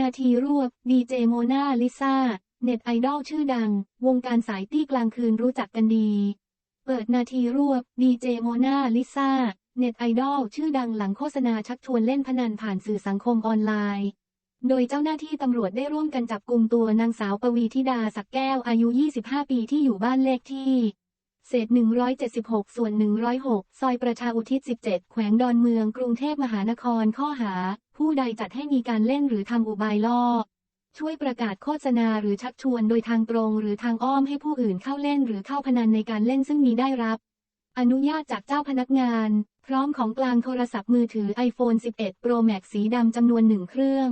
นาทีรวบดีเจโมนาลิซ่าเน็ตไอดอลชื่อดัง วงการสายตี้กลางคืนรู้จักกันดี เปิดนาทีรวบดีเจโมนาลิซ่าเน็ตไอดอลชื่อดังหลังโฆษณาชักชวนเล่นพนันผ่านสื่อสังคมออนไลน์ โดยเจ้าหน้าที่ตำรวจได้ร่วมกันจับกลุ่มตัวนางสาวปวีธิดาสักแก้วอายุ 25 ปีที่อยู่บ้านเลขที่ เศษ 176 ส่วน 106 ซอยประชาอุทิศ 17 แขวงดอนเมืองกรุงเทพมหานครข้อหา ผู้ใดจัดให้มีการเล่นหรือทำอุบายล่อ ช่วยประกาศโฆษณาหรือชักชวนโดยทางตรงหรือทางอ้อมให้ผู้อื่นเข้าเล่นหรือเข้าพนันในการเล่นซึ่งมีได้รับ อนุญาตจากเจ้าพนักงาน พร้อมของกลางโทรศัพท์มือถือ iPhone 11 Pro Max สีดำจำนวนหนึ่งเครื่อง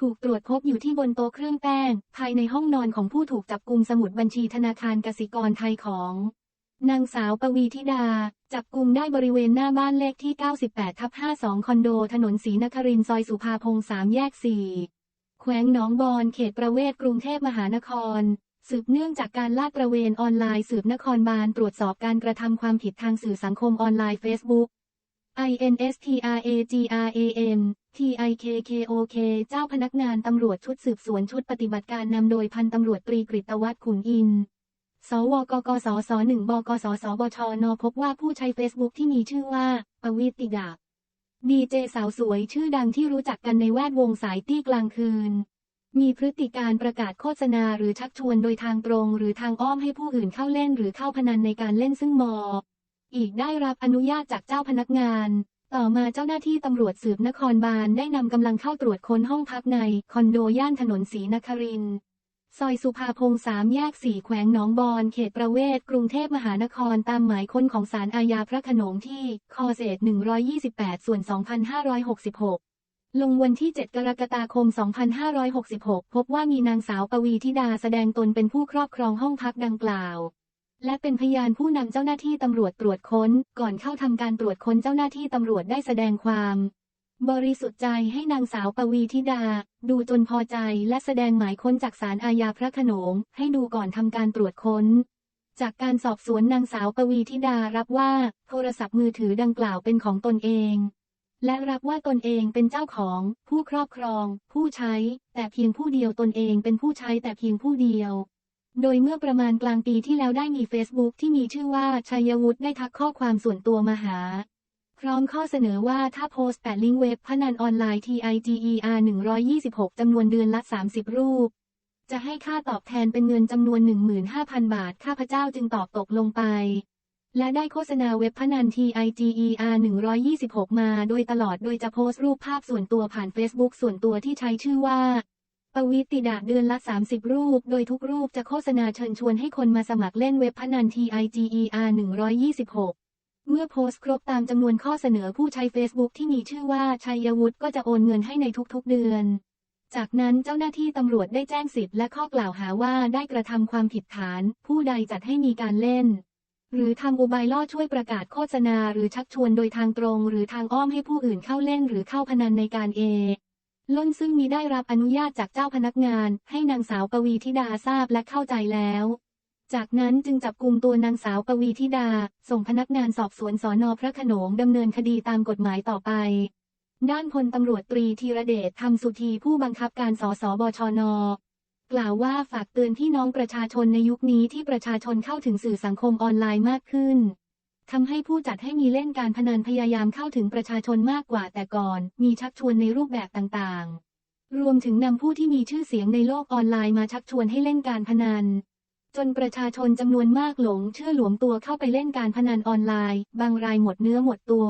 ถูกตรวจพบอยู่ที่บนโต๊ะเครื่องแป้ง ภายในห้องนอนของผู้ถูกจับกุมสมุดบัญชีธนาคารกสิกรไทยของ นางสาวปวีธิดา จับกลุ่มได้บริเวณหน้าบ้านเลขที่ 98 ทับ 52 คอนโด ถนนศรีนครินทร์ซอยสุภาพงษ์3แยก 4 แขวงหนองบอนเขตประเวศกรุงเทพมหานคร สืบเนื่องจากการลาดตระเวนออนไลน์สืบนครบาลตรวจสอบการกระทำความผิดทางสื่อสังคมออนไลน์ Facebook INSTRAGRAM TIKKOK เจ้าพนักงานตำรวจชุดสืบสวนชุดปฏิบัติการนำโดยพันตำรวจตรีกฤตวัฒน์ขุนอินทร์ สวกกสสหนึ่งบกสสบชนพบว่าผู้ใช้เฟซบุ๊กที่มีชื่อว่า ปวิติดาดีเจสาวสวยชื่อดังที่รู้จักกันในแวดวงสายตี้กลางคืน มีพฤติการประกาศโฆษณาหรือชักชวนโดยทางตรงหรือทางอ้อมให้ผู้อื่นเข้าเล่นหรือเข้าพนันในการเล่นซึ่งมอ อีกได้รับอนุญาตจากเจ้าพนักงาน ต่อมาเจ้าหน้าที่ตำรวจสืบนครบาลได้นำกำลังเข้าตรวจค้นห้องพักในคอนโดย่านถนนศรีนครินทร์ ซอยสุภาพงษ์สามแยกสี่แขวงหนองบอนเขตประเวศกรุงเทพมหานครตามหมายค้นของศาลอาญาพระขนงที่คอเศษ128 ส่วน 2566 ลงวันที่ 7 กรกฎาคม 2566 พบว่ามีนางสาวปวีธิดาแสดงตนเป็นผู้ครอบครองห้องพักดังกล่าว และเป็นพยานผู้นำเจ้าหน้าที่ตำรวจตรวจค้น ก่อนเข้าทำการตรวจค้นเจ้าหน้าที่ตำรวจได้แสดงความ บริสุทธิ์ใจให้นางสาวปวีธิดา ดูจนพอใจและแสดงหมายค้นจากศาลอาญาพระขนงให้ดูก่อนทำการตรวจค้น จากการสอบสวนนางสาวปวีธิดารับว่า โทรศัพท์มือถือดังกล่าวเป็นของตนเอง และรับว่าตนเองเป็นเจ้าของ ผู้ครอบครอง ผู้ใช้ แต่เพียงผู้เดียวตนเองเป็นผู้ใช้แต่เพียงผู้เดียวโดยเมื่อประมาณกลางปีที่แล้วได้มี Facebook ที่มีชื่อว่าชัยวุฒิได้ทักข้อความส่วนตัวมาหา ร้อมข้อเสนอว่าถ้าโพสต์แปดลิงก์เว็บพนันออนไลน์ TIGER 126 จำนวนเดือนละ 30 รูป จะให้ค่าตอบแทนเป็นเงินจำนวน 15,000 บาท ข้าพเจ้าจึงตอบตกลงไป และได้โฆษณาเว็บพนัน TIGER 126 มาโดยตลอดโดยจะโพสต์รูปภาพส่วนตัวผ่าน Facebook ส่วนตัวที่ใช้ชื่อว่าปวิติดาเดือนละ 30 รูป โดยทุกรูปจะโฆษณาเชิญชวนให้คนมาสมัครเล่นเว็บพนัน TIGER 126 เมื่อโพสต์ครบตามจำนวนข้อเสนอผู้ใช้ Facebook ที่มีชื่อว่าชัยวุฒิก็จะโอนเงินให้ในทุกๆเดือน จากนั้นเจ้าหน้าที่ตำรวจได้แจ้งสิทธิ์และข้อกล่าวหาว่าได้กระทำความผิดฐาน ผู้ใดจัดให้มีการเล่น หรือทำอุบายล่อช่วยประกาศโฆษณาหรือชักชวนโดยทางตรง หรือทางอ้อมให้ผู้อื่นเข้าเล่นหรือเข้าพนันในการเอล้นซึ่งมีได้รับอนุญาตจากเจ้าพนักงาน ให้นางสาวปวีธิดาทราบและเข้าใจแล้ว จากนั้นจึงจับกลุ่มตัวนางสาวปวีธิดา ส่งพนักงานสอบสวนสอนอพระขนงดำเนินคดีตามกฎหมายต่อไป ด้านพลตำรวจตรีธีรเดชธรรมสุธีผู้บังคับการสสบชนกล่าวว่าฝากเตือนพี่น้องประชาชนในยุคนี้ที่ประชาชนเข้าถึงสื่อสังคมออนไลน์มากขึ้นทำให้ผู้จัดให้มีเล่นการพนันพยายามเข้าถึงประชาชนมากกว่าแต่ก่อน มีชักชวนในรูปแบบต่างๆ รวมถึงนำผู้ที่มีชื่อเสียงในโลกออนไลน์มาชักชวนให้เล่นการพนัน จนประชาชนจำนวนมากหลงเชื่อหลวมตัวเข้าไปเล่นการพนันออนไลน์ บางรายหมดเนื้อหมดตัว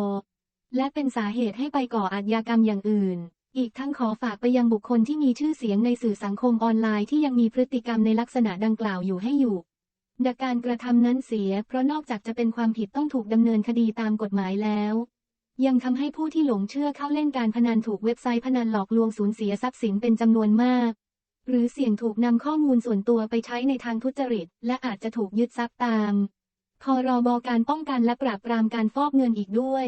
และเป็นสาเหตุให้ไปก่ออาชญากรรมอย่างอื่น อีกทั้งขอฝากไปยังบุคคลที่มีชื่อเสียงในสื่อสังคมออนไลน์ที่ยังมีพฤติกรรมในลักษณะดังกล่าวอยู่ให้อยู่ดักการกระทำนั้นเสีย เพราะนอกจากจะเป็นความผิดต้องถูกดำเนินคดีตามกฎหมายแล้ว ยังทำให้ผู้ที่หลงเชื่อเข้าเล่นการพนันถูกเว็บไซต์พนันหลอกลวงสูญเสียทรัพย์สินเป็นจำนวนมาก หรือเสี่ยงถูกนำข้อมูลส่วนตัวไปใช้ในทางทุจริต และอาจจะถูกยึดทรัพย์ตาม พรบการป้องกันและปราบปรามการฟอกเงินอีกด้วย